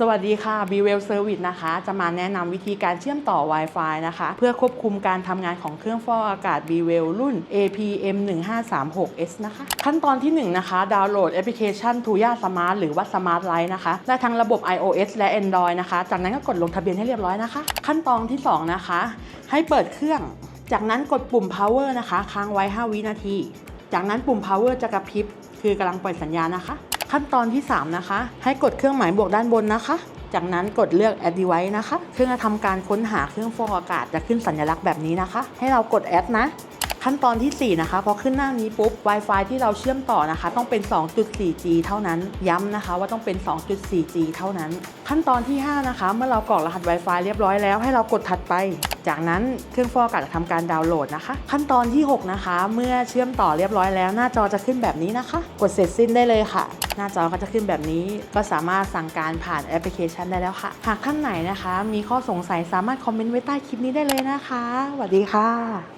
สวัสดีค่ะ b w e l Service นะคะ จะมาแนะนำวิธีการเชื่อมต่อ Wi-Fi นะคะ เพื่อควบคุมการทำงานของเครื่องฟอกอากาศ b w e l รุ่น APM 1536S นะคะ ขั้นตอนที่ 1 นะคะ ดาวน์โหลดแอปพลิเคชัน Tuya Smart หรือว่า Smart Light นะคะ ได้ทั้งระบบ iOS และ Android นะคะ จากนั้นก็กดลงทะเบียนให้เรียบร้อยนะคะ ขั้นตอนที่ 2 นะคะ ให้เปิดเครื่อง จากนั้นกดปุ่ม power นะคะ ค้างไว้ 5 วินาที จากนั้นปุ่ม power จะกระพริบ คือกำลังปล่อยสัญญาณนะคะ ขั้นตอนที่ 3 นะคะ ให้กดเครื่องหมายบวกด้านบนนะคะ จากนั้นกดเลือก add device นะคะ เครื่องจะทำการค้นหาเครื่องฟอกอากาศจะขึ้นสัญลักษณ์แบบนี้นะคะ ให้เรากด add นะ ขั้นตอนที่ 4 นะคะพอขึ้นหน้านี้ปุ๊บ Wi-Fi ที่เราเชื่อมต่อนะคะ ต้องเป็น 2.4G เท่านั้น ย้ำนะคะว่าต้องเป็น 2.4G เท่านั้น ขั้นตอนที่ 5 นะคะ เมื่อเรากรอกรหัส Wi-Fi เรียบร้อยแล้วให้เรากดถัดไป จากนั้นเครื่องฟอกอากาศจะทำการดาวน์โหลดนะคะ ขั้นตอนที่ 6 นะคะ เมื่อเชื่อมต่อเรียบร้อยแล้ว หน้าจอจะขึ้นแบบนี้นะคะ กดเสร็จสิ้นได้เลยค่ะ หน้าจอก็จะขึ้นแบบนี้ ก็สามารถสั่งการผ่านแอปพลิเคชันได้แล้วค่ะ หากท่านไหนนะคะ มีข้อสงสัยสามารถคอมเมนต์ไว้ใต้คลิปนี้ได้เลยนะคะสวัสดีค่ะ